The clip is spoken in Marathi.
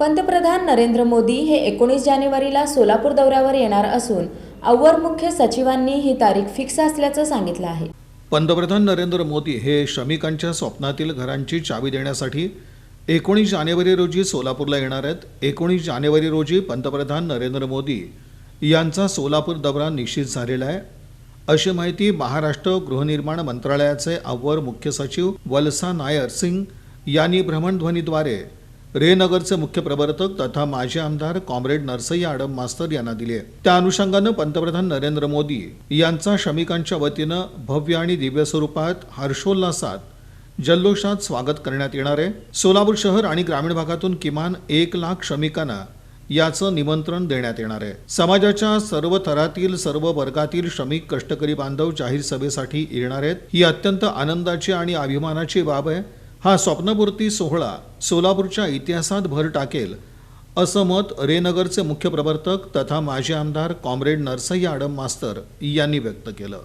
पंतप्रधान नरेंद्र मोदी हे एकोणीस जानेवारीला सोलापूर दौऱ्यावर येणार असून अव्वर मुख्य सचिवांनी ही तारीख फिक्स असल्याचं सांगितलं आहे. पंतप्रधान नरेंद्र मोदी हे श्रमिकांच्या स्वप्नातील घरांची चावी देण्यासाठी एकोणीस जानेवारी रोजी सोलापूरला येणार आहेत. एकोणीस जानेवारी रोजी पंतप्रधान नरेंद्र मोदी यांचा सोलापूर दौरा निश्चित झालेला आहे. अशी माहिती महाराष्ट्र गृहनिर्माण मंत्रालयाचे अव्वर मुख्य सचिव वलसा नायर सिंग यांनी भ्रमणध्वनीद्वारे रेनगरचे मुख्य प्रवर्तक तथा माजी आमदार कॉम्रेड नरसय्या आडम मास्तर यांना दिले त्या अनुषंगानं पंतप्रधान नरेंद्र मोदी यांचा श्रमिकांच्या वतीनं भव्य आणि दिव्य स्वरूपात हर्षोल्लासात जल्लोषात स्वागत करण्यात येणार आहे. सोलापूर शहर आणि ग्रामीण भागातून किमान एक लाख श्रमिकांना याचं निमंत्रण देण्यात येणार आहे. समाजाच्या सर्व थरातील सर्व वर्गातील श्रमिक कष्टकरी बांधव जाहीर सभेसाठी येणार आहेत. ही अत्यंत आनंदाची आणि अभिमानाची बाब आहे. हा स्वप्नपूर्ती सोहळा सोलापूरच्या इतिहासात भर टाकेल असं मत रेनगरचे मुख्य प्रवर्तक तथा माजी आमदार कॉम्रेड नरसय्या आडम मास्तर यांनी व्यक्त केलं.